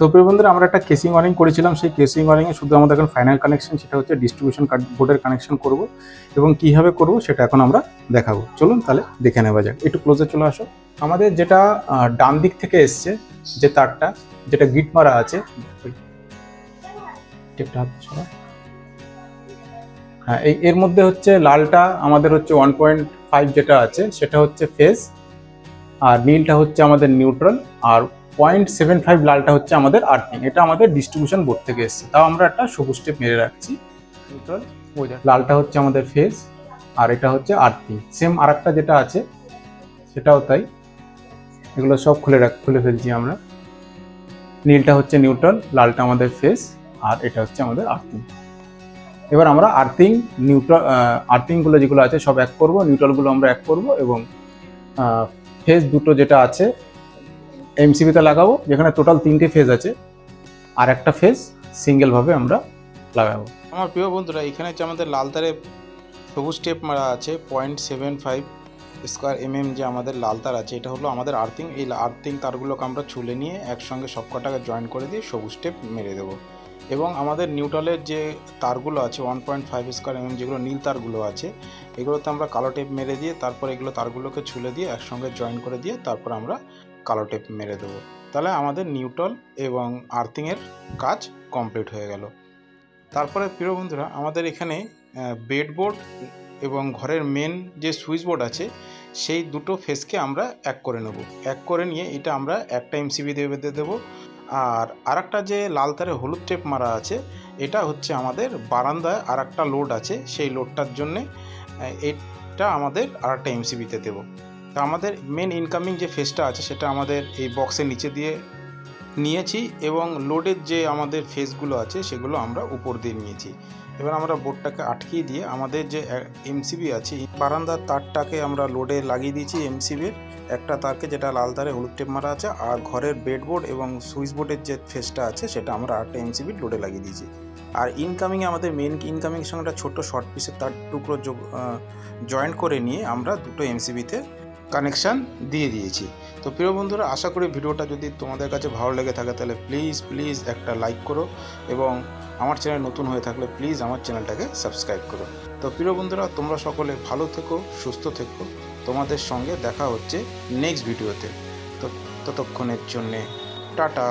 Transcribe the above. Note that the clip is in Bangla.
তো প্রিয় বন্ধুরা, আমরা একটা কেসিং ওয়ারিং করেছিলাম। সেই কেসিং ওয়ারিংয়ে শুধু আমাদের এখন ফাইনাল কানেকশন সেটা হচ্ছে ডিস্ট্রিবিউশন বোর্ডের কানেকশন করব এবং কীভাবে করব সেটা এখন আমরা দেখাবো। চলুন তাহলে দেখে নেওয়া যাক। একটু ক্লোজে চলে আসো। আমাদের যেটা ডান দিক থেকে এসছে, যে তারটা, যেটা গিট মারা আছে। হ্যাঁ এই, এর মধ্যে হচ্ছে লালটা, আমাদের হচ্ছে ওয়ান পয়েন্ট ফাইভ যেটা আছে, সেটা হচ্ছে ফেজ আর নীলটা হচ্ছে আমাদের নিউট্রাল আর পয়েন্ট সেভেন ফাইভ লালটা হচ্ছে আমাদের আর্থিং এটা আমাদের ডিস্ট্রিবিউশন বোর্ড থেকে এসছে। তাও আমরা একটা সবুজ স্টেপ মেরে রাখছি। লালটা হচ্ছে আমাদের ফেস আর এটা হচ্ছে আর্থিং সেম আরেকটা যেটা আছে সেটাও তাই। এগুলো সব খুলে রাখ খুলে ফেলছি আমরা। নীলটা হচ্ছে নিউট্রাল লালটা আমাদের ফেস আর এটা হচ্ছে আমাদের আর্থিং এবার আমরা আর্থিং নিউট্রাল আর্থিংগুলো যেগুলো আছে সব এক করব নিউট্রালগুলো আমরা এক করব এবং ফেস দুটো যেটা আছে এমসিবিতে লাগাবো, যেখানে টোটাল তিনটে ফেজ আছে। আর একটা ফেজ সিঙ্গেলভাবে আমরা লাগাবো। আমার প্রিয় বন্ধুরা, এখানে হচ্ছে আমাদের লাল তারে সবুজ স্টেপ মারা আছে point seven five square M M যে আমাদের লাল তার আছে, এটা হলো আমাদের আর্থিং এই আর্থিং তারগুলোকে আমরা ছুলে নিয়ে একসঙ্গে সব কটাকে জয়েন করে দিয়ে সবুজ স্টেপ মেরে দেবো। এবং আমাদের নিউট্রালের যে তারগুলো আছে one point five square MM যেগুলো নীল তারগুলো আছে, এগুলোতে আমরা কালো টেপ মেরে দিয়ে, তারপর এগুলো তারগুলোকে ছুলে দিয়ে একসঙ্গে জয়েন করে দিয়ে তারপর আমরা কালো টেপ মেরে দেবো। তাহলে আমাদের নিউট্রাল এবং আর্থিংয়ের কাজ কমপ্লিট হয়ে গেল। তারপরে প্রিয় বন্ধুরা, আমাদের এখানে বেডবোর্ড এবং ঘরের মেন যে সুইচ বোর্ড আছে, সেই দুটো ফেসকে আমরা এক করে নেব। এক করে নিয়ে এটা আমরা একটা এমসিবি দিয়ে দেবো। আর আরেকটা যে লাল তারে হলুদ টেপ মারা আছে, এটা হচ্ছে আমাদের বারান্দায় আর একটা লোড আছে, সেই লোডটার জন্যে এটা আমাদের আর একটা এমসিবিতে দেবো। তা আমাদের মেন ইনকামিং যে ফেসটা আছে, সেটা আমাদের এই বক্সের নিচে দিয়ে নিয়েছি এবং লোডের যে আমাদের ফেসগুলো আছে সেগুলো আমরা উপর দিয়ে নিয়েছি। এবার আমরা বোর্ডটাকে আটকিয়ে দিয়ে আমাদের যে এমসিবি আছে বারান্দার তারটাকে আমরা লোডে লাগিয়ে দিয়েছি এমসিবির একটা তারকে যেটা লাল তারে হলুদ টেপ মারা আছে আর ঘরের বেডবোর্ড এবং সুইচ বোর্ডের যে ফেসটা আছে সেটা আমরা আটটা এমসিবির লোডে লাগিয়ে দিয়েছি। আর ইনকামিংয়ে আমাদের মেন ইনকামিংয়ের সঙ্গে একটা ছোট্ট শর্ট পিসের তার টুকরো জয়েন্ট করে নিয়ে আমরা দুটো এমসিবিতে কানেকশান দিয়ে দিয়েছি। তো প্রিয় বন্ধুরা, আশা করি ভিডিওটা যদি তোমাদের কাছে ভালো লেগে থাকে, তাহলে প্লিজ প্লিজ একটা লাইক করো এবং আমার চ্যানেল নতুন হয়ে থাকলে প্লিজ আমার চ্যানেলটাকে সাবস্ক্রাইব করো। তো প্রিয় বন্ধুরা, তোমরা সকলে ভালো থেকো, সুস্থ থেকো। তোমাদের সঙ্গে দেখা হচ্ছে নেক্সট ভিডিওতে তো ততক্ষণের জন্যে, টাটা।